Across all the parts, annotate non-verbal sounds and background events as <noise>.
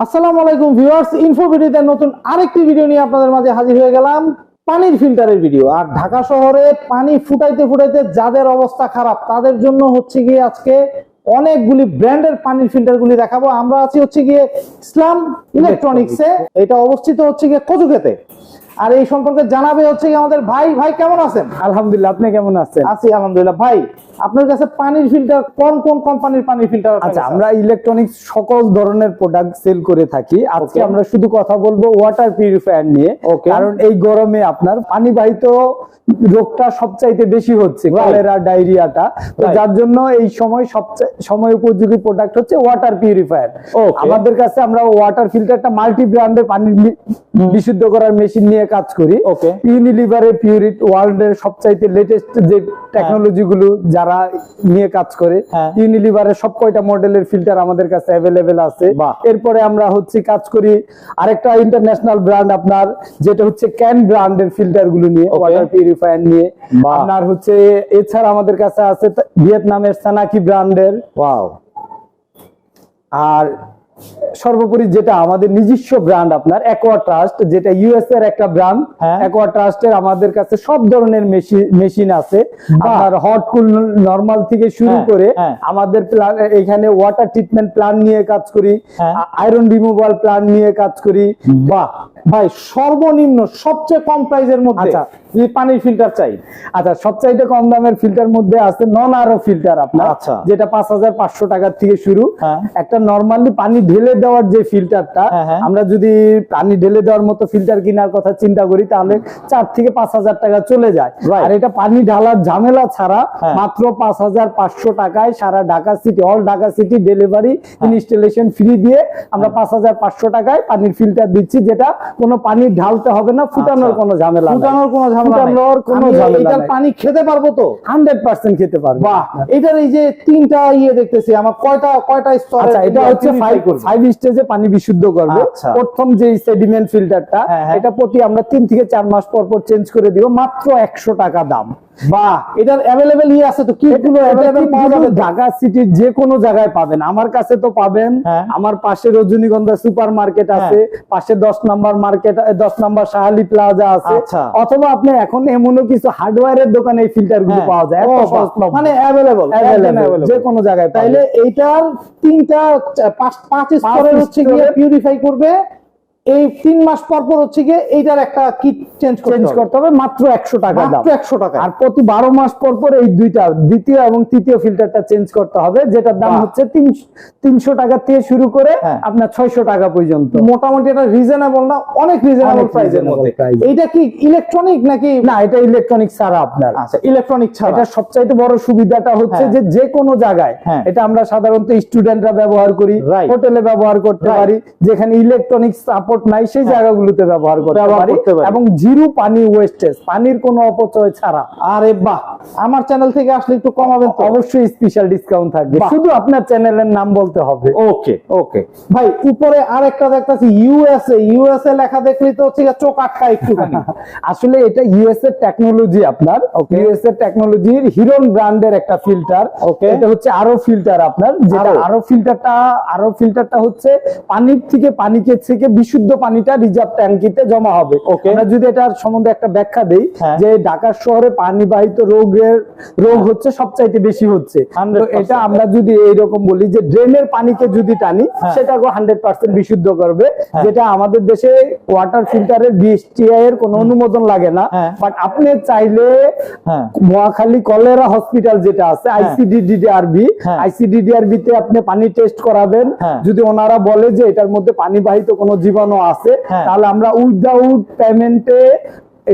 আসসালামু আলাইকুম viewers info ভিডিওতে নতুন আরেকটি ভিডিও নিয়ে আপনাদের মাঝে হাজির হয়ে গেলাম। পানির ফিল্টারের ভিডিও আর ঢাকা শহরে পানি ফুটাইতে ফুটাইতে যাদের অবস্থা খারাপ, তাদের জন্য হচ্ছে গিয়ে আজকে অনেকগুলি ব্র্যান্ডের পানির ফিল্টারগুলি দেখাবো। আমরা আছি হচ্ছে গিয়ে ইসলাম ইলেকট্রনিক্সে এটা অবস্থিত হচ্ছে গিয়ে কচুকেতে আর এই সম্পর্কে জানাবে হচ্ছে আমাদের ভাই। ভাই কেমন আছেন? আলহামদুলিল্লাহ আপনি কেমন আছেন? আছি আলহামদুলিল্লাহ। ভাই আপনার কাছে পানির ফিল্টার কোন কোন কোম্পানির পানির ফিল্টার আচ্ছা আমরা ইলেকট্রনিক্স সকল ধরনের প্রোডাক্ট সেল করে থাকি। আজকে আমরা শুধু কথা বলব ওয়াটার পিউরিফায়ার নিয়ে। কারণ এই গরমে আপনার পানিবাহিত রোগটা সবচাইতে বেশি হচ্ছে কলেরা ডায়রিয়াটা তো যার জন্য এই সময় সবচেয়ে সময় উপযোগী প্রোডাক্ট হচ্ছে ওয়াটার পিউরিফায়ার. আমাদের কাছে আমরা ওয়াটার ফিল্টারটা মাল্টি ব্র্যান্ডের পানি বিশুদ্ধ করার মেশিন নিয়ে কাজ করি Okay. ইউনিলিভারের পিউরিট ওয়ার্ল্ডের সবচাইতে লেটেস্ট যে টেকনোলজি গুলো যারা নিয়ে কাজ করে হ্যাঁ। ইউনিলিভারের সব কয়টা মডেলের ফিল্টার আমাদের কাছে অ্যাভেলেবেল আছে এরপরে আমরা হচ্ছে কাজ করি আরেকটা ইন্টারন্যাশনাল ব্র্যান্ড আপনার যেটা হচ্ছে ক্যান ব্র্যান্ডের ফিল্টারগুলো নিয়ে. ওয়াটার পিউরিফায়ার নিয়ে। আপনার হচ্ছে এছাড়া আমাদের কাছে আছে ভিয়েতনামের সানাকি ব্র্যান্ডের ওয়াও আর সর্বোপরি যেটা আমাদের নিজস্ব ব্র্যান্ড আপনার অ্যাকোয়া ট্রাস্ট যেটা ইউএস এর একটা ব্র্যান্ড। অ্যাকোয়া ট্রাস্টের আমাদের কাছে সব ধরনের মেশিন আছে আর হট কুল নরমাল থেকে শুরু হ্যাঁ, করে হ্যাঁ। আমাদের এখানে ওয়াটার ট্রিটমেন্ট প্ল্যান নিয়ে কাজ করি। আয়রন রিমুভাল প্ল্যান নিয়ে কাজ করি বাহ ভাই সর্বনিম্ন সবচেয়ে কম প্রাইজের মধ্যে আচ্ছা। যদি পানির ফিল্টার চাই আচ্ছা সবচাইতে কম দামের ফিল্টার মধ্যে আছে নন আরও ফিল্টার আপনার আচ্ছা। যেটা পাঁচ হাজার পাঁচশো টাকার থেকে শুরু হ্যাঁ। একটা নর্মালি পানি ঢেলে দেওয়ার যে ফিল্টারটা হ্যাঁ, হ্যাঁ। আমরা যদি পানি ঢেলে দেওয়ার মতো ফিল্টার কেনার কথা চিন্তা করি তাহলে চার থেকে পাঁচ হাজার টাকা চলে যায় আর এটা পানি ঢালার ঝামেলা ছাড়া। মাত্র পাঁচ হাজার পাঁচশো টাকায় সারা Dhaka city all Dhaka city delivery installation free দিয়ে আমরা পাঁচ হাজার পাঁচশো টাকায় পানির ফিল্টার দিচ্ছি যেটা কোনো পানি ঢালতে হবে না ফুটানোর আচ্ছা। কোনো ঝামেলা ফুটানোর কোনো ঝামেলা কোনো ঝামেলা এটার পানি খেতে পারব তো? হান্ড্রেড পার্সেন্ট খেতে পারবে। বাহ এটার এই যে তিনটা ইয়ে দেখতেছি আমার কয়টা কয়টা স্তরে আচ্ছা এটা হচ্ছে purify ফাইভ করবে? ফাইভ স্টেজে পানি বিশুদ্ধ করবে। আচ্ছা। প্রথম যে সেডিমেন্ট ফিল্টারটা হ্যাঁ, হ্যাঁ। এটা প্রতি আমরা তিন থেকে চার মাস পর পর চেঞ্জ করে দিব মাত্র একশো টাকা দাম। বাহ এটার অ্যাভেলেবেল ইয়ে আছে তো? কিটগুলো পাওয়া যাবে ঢাকা সিটির যে কোনো জায়গায় পাবেন। আমার কাছে তো পাবেন। হ্যাঁ। আমার পাশে রজনীগন্ধা সুপার মার্কেট আছে পাশে দশ নাম্বার মার্কেট দশ নম্বর শাহালি প্লাজা আছে আচ্ছা। অথবা আপনি এখন এমনও কিছু হার্ডওয়্যারের দোকানে এই ফিল্টারগুলো হ্যাঁ। পাওয়া যায়। মানে অ্যাভেলেবল যে কোনো জায়গায় তাইলে এইটার তিনটা পাঁচ পাঁচ স্তরের হচ্ছে গিয়ে পিউরিফাই করবে এই তিন মাস পর পর হচ্ছে গিয়ে এইটার একটা কিট চেঞ্জ চেঞ্জ করতে হবে মাত্র একশো টাকা দাম মাত্র একশো টাকা আর প্রতি বারো মাস পর পর এই দুইটা দ্বিতীয় এবং তৃতীয় ফিল্টারটা চেঞ্জ করতে হবে যেটার দাম। হচ্ছে তিনশো টাকা থেকে শুরু করে হ্যাঁ। আপনার ছয়শো টাকা পর্যন্ত মোটামুটি এটা রিজনেবল না অনেক রিজনেবল প্রাইসের মধ্যে। এইটা কি ইলেকট্রনিক নাকি না এটা ইলেকট্রনিক ছাড়া আপনার আচ্ছা ইলেকট্রনিক ছাড়া এটা সবচাইতে বড় সুবিধাটা হচ্ছে হ্যাঁ। যে যে কোনো জায়গায় হ্যাঁ। এটা আমরা সাধারণত স্টুডেন্টরা ব্যবহার করি. হোটেলে ব্যবহার করতে পারি যেখানে ইলেকট্রনিক সাপোর্ট নাই সেই জায়গাগুলোতে ব্যবহার করতে পারি এবং জিরো পানি ওয়েস্টেজ পানির কোনো অপচয় ছাড়া। আরে বাহ! আমার চ্যানেল থেকে আসলে একটু কমাবেন অবশ্যই স্পেশাল ডিসকাউন্ট থাকবে। শুধু আপনার চ্যানেলের নাম বলতে হবে। ওকে ওকে ভাই উপরে আরেকটা দেখতেছি ইউএসএ ইউএসএ লেখা দেখলেই তো হচ্ছে চোখ আটকা একটুখানি। <laughs> আসলে এটা ইউএস এর টেকনোলজি আপনার ইউএস এর টেকনোলজির হিরন ব্র্যান্ডের একটা ফিল্টার Okay. এটা হচ্ছে আরও ফিল্টার আপনার যেটা আরও। আরও ফিল্টারটা আরও ফিল্টারটা হচ্ছে পানির থেকে পানিকে থেকে বিশুদ্ধ পানিটা রিজার্ভ ট্যাঙ্কিতে জমা হবে Okay. আমরা যদি এটার সম্বন্ধে একটা ব্যাখ্যা দেই হ্যাঁ। যে ঢাকা শহরে পানিবাহিত রোগের রোগ হচ্ছে সবচাইতে বেশি হচ্ছে এটা আমরা যদি এইরকম বলি যে ড্রেনের পানিকে যদি টানি হ্যাঁ। সেটাকে হান্ড্রেড পার্সেন্ট বিশুদ্ধ করবে যেটা আমাদের দেশে ওয়াটার ফিল্টারের বিএসটিআই এর কোনো অনুমোদন লাগে না হ্যাঁ। বাট আপনি চাইলে হ্যাঁ মহাখালী কলেরা হসপিটাল যেটা আছে আইসিডিডিআরবি হ্যাঁ। আইসিডিডিআরবি তে আপনি পানি টেস্ট করাবেন হ্যাঁ। যদি ওনারা বলে যে এটার মধ্যে পানিবাহিত কোনো জীবাণু আছে হ্যাঁ। তাহলে আমরা উইদাউট পেমেন্টে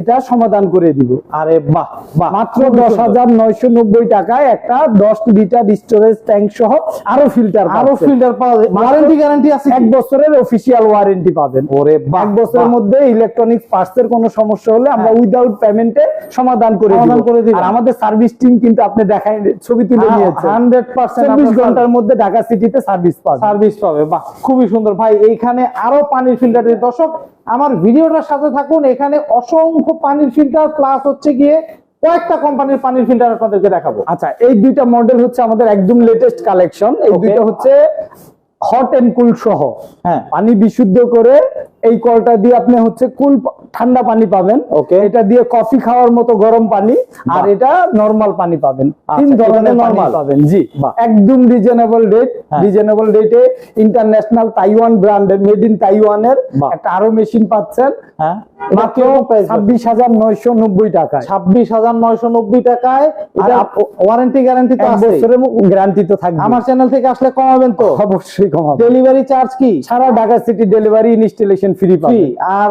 এটা সমাধান করে দিব। আরে বাহ বাহ মাত্র দশ হাজার নয়শো নব্বই টাকায় একটা দশ লিটার স্টোরেজ ট্যাঙ্ক সহ আরও ফিল্টার আরও ফিল্টার পাওয়া যায়। ওয়ারেন্টি গ্যারান্টি আছে এক বছরের অফিসিয়াল ওয়ারেন্টি পাবেন। ওরে এক বছরের মধ্যে ইলেকট্রনিক্স পার্টস এর কোনো সমস্যা হলে আমরা হ্যাঁ। উইদাউট পেমেন্টে সমাধান করে সমাধান করে। আর আমাদের সার্ভিস টিম কিন্তু আপনি দেখাই ছবি তুলে নিয়েছেন হান্ড্রেড পার্সেন্ট চব্বিশ ঘণ্টার মধ্যে ঢাকা সিটিতে সার্ভিস পাবেন সার্ভিস পাবে বাহ খুবই সুন্দর। ভাই এইখানে আরও পানির ফিল্টার দর্শক আমার ভিডিওটার সাথে থাকুন। এখানে অসংখ্য পানির ফিল্টার প্লাস হচ্ছে গিয়ে কয়েকটা কোম্পানির পানির ফিল্টার আপনাদেরকে দেখাবো। আচ্ছা এই দুইটা মডেল হচ্ছে আমাদের একদম লেটেস্ট কালেকশন এই দুইটা হচ্ছে হট এন্ড কুল সহ। হ্যাঁ। পানি বিশুদ্ধ করে এই কলটা দিয়ে আপনি হচ্ছে কুল ঠান্ডা পানি পাবেন। ওকে এটা দিয়ে কফি খাওয়ার মতো গরম পানি আর এটা নর্মাল পানি পাবেন। আচ্ছা, তিন ধরনের নরমাল পাবেন। জি একদম রিজনেবল রেট। রিজনেবল রেটে ইন্টারন্যাশনাল তাইওয়ান ব্র্যান্ডের মেড ইন তাইওয়ানের একটা আরও মেশিন পাচ্ছেন। হ্যাঁ। মাত্র ছাব্বিশ হাজার নয়শো নব্বই টাকায়। ছাব্বিশ হাজার নয়শো নব্বই টাকায়। ওয়ারেন্টি গ্যারান্টি তো বছরের গ্যারান্টি তো থাকবে আমার চ্যানেল থেকে আসলে কমাবেন তো? অবশ্যই কমাবে ডেলিভারি চার্জ কি? সারা Dhaka city delivery installation free free পাবেন আর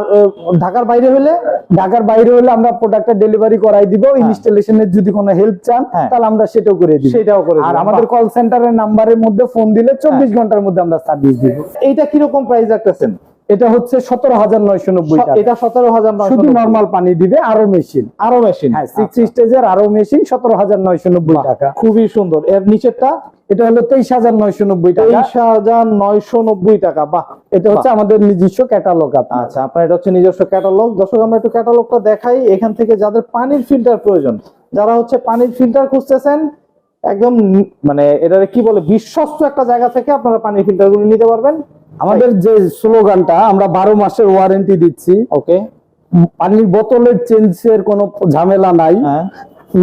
ঢাকার বাইরে হলে ঢাকার বাইরে হলে আমরা প্রোডাক্টটা ডেলিভারি করাই দিব ইনস্টলেশনের যদি কোনো হেল্প চান হ্যাঁ। তাহলে আমরা সেটাও করে দিব। সেটাও করে আর আমাদের। কল সেন্টারের নাম্বারের মধ্যে ফোন দিলে চব্বিশ ঘণ্টার মধ্যে আমরা সার্ভিস দিব। এইটা কীরকম প্রাইস রাখতেছেন? এটা হচ্ছে সতেরো হাজার নয়শো নব্বই টাকা এটা সতেরো হাজার শুধু নর্মাল পানি দিবে আরও মেশিন আরও মেশিন হ্যাঁ সিক্স স্টেজের আরও মেশিন সতেরো হাজার নয়শো নব্বই টাকা। খুবই সুন্দর। এর নিচেরটা এটা হলো তেইশ হাজার নয়শো নব্বই টাকা। তেইশ হাজার নয়শো নব্বই টাকা বাহ। এটা হচ্ছে আমাদের নিজস্ব ক্যাটালগ আচ্ছা আপনার এটা হচ্ছে নিজস্ব ক্যাটালগ দর্শক আমরা একটু ক্যাটালগটা দেখাই। এখান থেকে যাদের পানির ফিল্টার প্রয়োজন যারা হচ্ছে পানির ফিল্টার খুঁজতেছেন একদম মানে এটা কি বলে বিশ্বস্ত একটা জায়গা থেকে আপনারা পানির ফিল্টারগুলো নিতে পারবেন। আমাদের যে স্লোগানটা আমরা বারো মাসের ওয়ারেন্টি দিচ্ছি। ওকে পানির বোতলের চেঞ্জের কোনো ঝামেলা নাই। হ্যাঁ।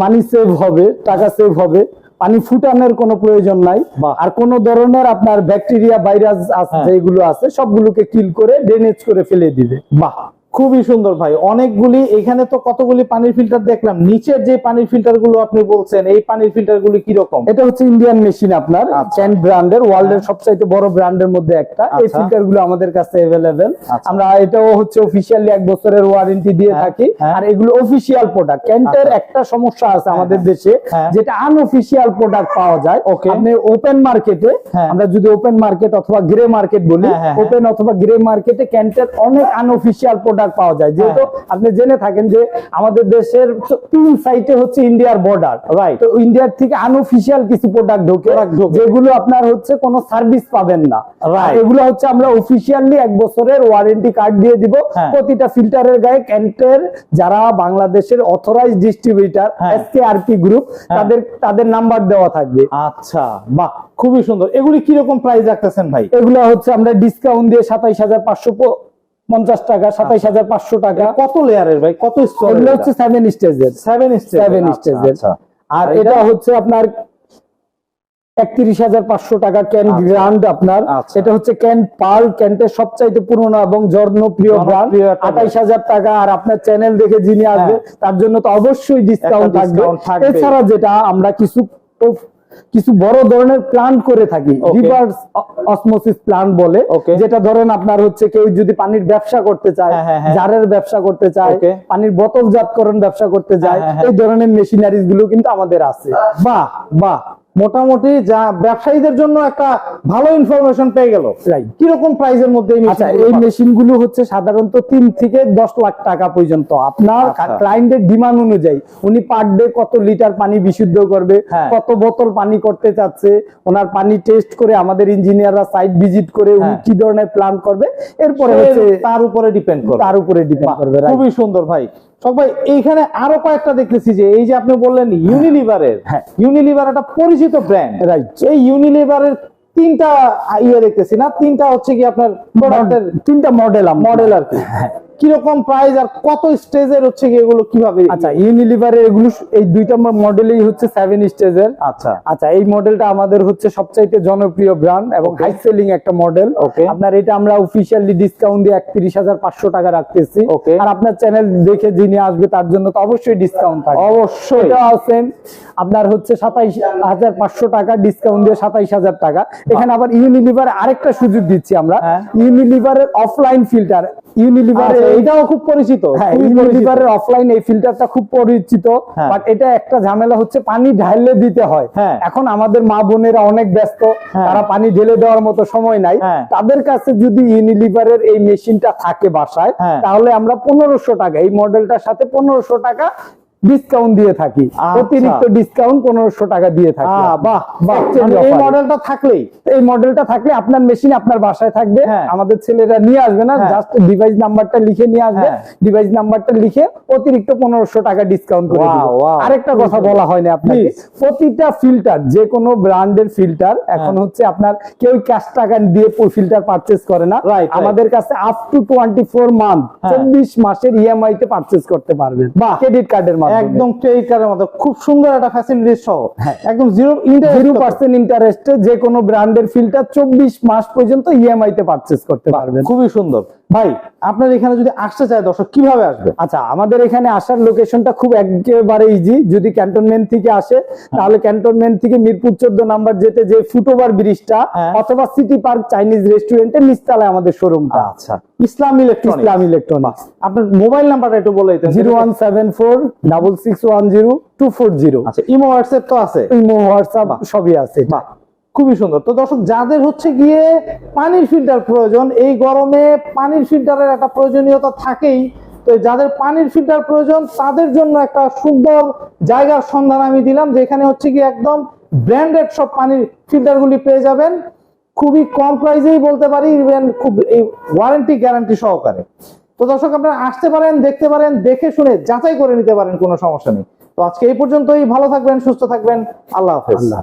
মানি সেভ হবে টাকা সেভ হবে। পানি ফুটানোর কোনো প্রয়োজন নাই। আর কোন ধরনের আপনার ব্যাকটেরিয়া ভাইরাস আছে হ্যাঁ। যেগুলো আছে সবগুলোকে কিল করে ড্রেনেজ করে ফেলে দিবে। বাহ। খুবই সুন্দর ভাই অনেকগুলি এখানে তো কতগুলি পানির ফিল্টার দেখলাম নিচের যে পানির ফিল্টারগুলো আপনি বলছেন এই পানির ফিল্টার গুলি কীরকম এটা হচ্ছে ইন্ডিয়ান মেশিন আপনার আচ্ছা। চ্যান ব্র্যান্ডের ওয়ার্ল্ড এর সবচাইতে বড় ব্র্যান্ডের মধ্যে একটা এই আচ্ছা। ফিল্টারগুলো আমাদের কাছে অ্যাভেলেবেল আচ্ছা। আমরা এটাও হচ্ছে অফিসিয়ালি এক বছরের ওয়ারেন্টি দিয়ে হ্যাঁ, থাকি হ্যাঁ। আর এগুলো অফিসিয়াল প্রোডাক্ট ক্যান্টের আচ্ছা। একটা সমস্যা আছে আমাদের হ্যাঁ। দেশে হ্যাঁ। যেটা আনঅফিসিয়াল প্রোডাক্ট পাওয়া যায়. আপনি ওপেন মার্কেটে। আমরা যদি ওপেন মার্কেট অথবা গ্রে মার্কেট বলি। ওপেন অথবা গ্রে মার্কেটে ক্যান্টের অনেক আনঅফিসিয়াল প্রোডাক্ট পাওয়া যায়। যেহেতু আপনি জেনে থাকেন যে আমাদের দেশের তিন সাইটে হচ্ছে ইন্ডিয়ার বর্ডার. তো ইন্ডিয়ার থেকে আনঅফিসিয়াল কিছু প্রোডাক্ট ঢোকে যেগুলো আপনার হচ্ছে কোনো সার্ভিস পাবেন না. এগুলো হচ্ছে আমরা অফিসিয়ালি এক বছরের ওয়ারেন্টি কার্ড দিয়ে দিব। হ্যাঁ। প্রতিটা ফিল্টারের গায়ে ক্যান্টের যারা বাংলাদেশের অথরাইজ ডিস্ট্রিবিউটার হ্যাঁ। এসকে আরপি গ্রুপ তাদের তাদের নাম্বার দেওয়া থাকবে। আচ্ছা বাহ খুবই সুন্দর। এগুলি কীরকম প্রাইস রাখতেছেন ভাই? এগুলো হচ্ছে আমরা ডিসকাউন্ট দিয়ে সাতাইশ হাজার পাঁচশো পঞ্চাশ টাকা সাতাইশ হাজার পাঁচশো টাকা। কত লেয়ারের ভাই? কত এগুলো হচ্ছে সেভেন স্টেজের সেভেন সেভেন স্টেজের আর এটা? হচ্ছে আপনার একত্রিশ হাজার পাঁচশো টাকা ক্যান আচ্ছা। গ্রান্ড আপনার। আচ্ছা। এটা হচ্ছে ক্যান পার্ল ক্যান্টের সবচাইতে পুরনো এবং জনপ্রিয় ব্র্যান্ড আঠাইশ হাজার টাকা আর আপনার চ্যানেল দেখে যিনি আসবে তার জন্য তো অবশ্যই ডিসকাউন্ট থাকবে। এছাড়া যেটা আমরা কিছু কিছু বড় ধরনের প্ল্যান করে থাকি. রিভার্স অসমোসিস প্ল্যান বলে. যেটা ধরেন আপনার হচ্ছে কেউ যদি পানির ব্যবসা করতে চায় হ্যাঁ, হ্যাঁ, হ্যাঁ। জারের ব্যবসা করতে চায়. পানির বোতলজাতকরণ ব্যবসা করতে চায় এই ধরনের মেশিনারিজগুলো কিন্তু আমাদের আছে বাহ বাহ মোটামুটি যা ব্যবসায়ীদের জন্য একটা ভালো ইনফরমেশন পেয়ে গেল. কীরকম প্রাইসের মধ্যে এই আচ্ছা এই মেশিনগুলো হচ্ছে সাধারণত তিন থেকে দশ লাখ টাকা পর্যন্ত আপনার আচ্ছা। ক্লায়েন্টের ডিমান্ড অনুযায়ী উনি পার ডে কত লিটার পানি বিশুদ্ধ করবে হ্যাঁ। কত বোতল পানি করতে চাচ্ছে ওনার পানি টেস্ট করে আমাদের ইঞ্জিনিয়াররা সাইট ভিজিট করে উনি হ্যাঁ। কি ধরনের প্ল্যান করবে এরপরে হচ্ছে তার উপরে ডিপেন্ড করবে তার উপরে ডিপেন্ড করবে খুবই সুন্দর ভাই সব ভাই এইখানে আরও কয়েকটা দেখতেছি যে এই যে আপনি বললেন ইউনিলিভারের হ্যাঁ। ইউনিলিভার একটা পরিচিত ব্র্যান্ড রাইট এই ইউনিলিভারের তিনটা ইয়ে দেখতেছি না? তিনটা হচ্ছে কি আপনার প্রোডাক্টের তিনটা মডেল মডেল আর কি। কীরকম প্রাইস আর কত স্টেজের হচ্ছে এগুলো কীভাবে? আচ্ছা ইউনিলিভারের এগুলো এই দুইটা মডেলই হচ্ছে সেভেন স্টেজের আচ্ছা। আচ্ছা এই মডেলটা আমাদের হচ্ছে সবচাইতে জনপ্রিয় ব্র্যান্ড এবং হাই সেলিং একটা মডেল Okay. আপনার এটা আমরা অফিসিয়ালি ডিসকাউন্ট দিয়ে একত্রিশ হাজার পাঁচশো টাকা রাখতেছি। Okay. আর আপনার চ্যানেল দেখে যিনি আসবে তার জন্য তো অবশ্যই ডিসকাউন্ট থাকবে। অবশ্যই। এটা আছে আপনার হচ্ছে সাতাইশ হাজার পাঁচশো টাকা ডিসকাউন্ট দিয়ে সাতাইশ হাজার টাকা। এখানে আবার ইউনিলিভার আরেকটা সুযোগ দিচ্ছি আমরা। ইউনিলিভারের অফলাইন ফিল্টার ইউনিলিভার আচ্ছা, এটাও খুব পরিচিত হ্যাঁ অফলাইন এই ফিল্টারটা খুব পরিচিত হ্যাঁ। বাট এটা একটা ঝামেলা হচ্ছে পানি ঢাললে দিতে হয় হ্যাঁ। এখন আমাদের মা বোনেরা অনেক ব্যস্ত হ্যাঁ। তারা পানি ঢেলে দেওয়ার মতো সময় নাই হ্যাঁ। তাদের কাছে যদি ইউনিলিভারের এই মেশিনটা থাকে বাসায় হ্যাঁ। তাহলে আমরা পনেরোশো টাকা এই মডেলটার সাথে পনেরোশো টাকা ডিসকাউন্ট দিয়ে থাকি আচ্ছা। অতিরিক্ত ডিসকাউন্ট পনেরোশো টাকা দিয়ে থাকি বাহ এই মডেলটা থাকলেই এই মডেলটা থাকলে আপনার মেশিন আপনার বাসায় থাকবে হ্যাঁ। আমাদের ছেলেরা নিয়ে আসবে না হ্যাঁ। জাস্ট ডিভাইস নাম্বারটা লিখে নিয়ে আসবে হ্যাঁ। ডিভাইস নাম্বারটা লিখে অতিরিক্ত পনেরোশো টাকা ডিসকাউন্ট করে. আরেকটা কথা বলা হয়নি আপনাকে please. প্রতিটা ফিল্টার যে কোনো ব্র্যান্ডের ফিল্টার এখন হ্যাঁ। হচ্ছে আপনার কেউ ক্যাশ টাকা দিয়ে ফিল্টার পারচেজ করে না. আমাদের কাছে up to twenty four month হ্যাঁ। চব্বিশ মাসের ইএমআই তে পারচেজ করতে পারবেন বাহ। ক্রেডিট কার্ডের মাধ্যমে একদম ক্রেডিট কার্ডের মতো। খুব সুন্দর একটা ফ্যাসিলিটি সহ। হ্যাঁ। একদম জিরো জিরো ইন্টারেস্ট পার্সেন্ট ইন্টারেস্টে যে কোনো ব্র্যান্ডের ফিল্টার চব্বিশ মাস পর্যন্ত ইএমআই তে পারচেজ করতে পারবেন। খুবই সুন্দর। ভাই আপনার এখানে যদি আসতে চায় দর্শক কীভাবে আসবে? আচ্ছা আমাদের এখানে আসার লোকেশনটা খুব একেবারে ইজি যদি ক্যান্টনমেন্ট থেকে আসে তাহলে ক্যান্টনমেন্ট থেকে মিরপুর চোদ্দ নাম্বার যেতে যে ফুটওভার ব্রিজটা হ্যাঁ। অথবা সিটি পার্ক চাইনিজ রেস্টুরেন্টের নিচতলায় আমাদের শোরুমটা আচ্ছা। ইসলাম ইলেকট্রনিক্স ইসলাম ইলেকট্রনিক্স আপনার মোবাইল নাম্বারটা একটু বলে দিতেন। Zero one seven four double six one zero two four zero আচ্ছা ইমো হোয়াটসঅ্যাপ তো আছে। ইমো হোয়াটসঅ্যাপ সবই আছে। বাহ খুবই সুন্দর। তো দর্শক যাদের হচ্ছে গিয়ে পানির ফিল্টার প্রয়োজন এই গরমে পানির ফিল্টারের একটা প্রয়োজনীয়তা থাকেই। তো যাদের পানির ফিল্টার প্রয়োজন তাদের জন্য একটা সুন্দর জায়গার সন্ধান আমি দিলাম যেখানে হচ্ছে কি একদম ব্র্যান্ডেড সব পানির ফিল্টারগুলি পেয়ে যাবেন। খুবই কম প্রাইসেই বলতে পারি ইভেন খুব এই ওয়ারেন্টি গ্যারান্টি সহকারে। তো দর্শক, আপনারা আসতে পারেন, দেখতে পারেন, দেখে শুনে যাচাই করে নিতে পারেন, কোনো সমস্যা নেই। তো আজকে এই পর্যন্তই। ভালো থাকবেন, সুস্থ থাকবেন। আল্লাহ হাফেজ।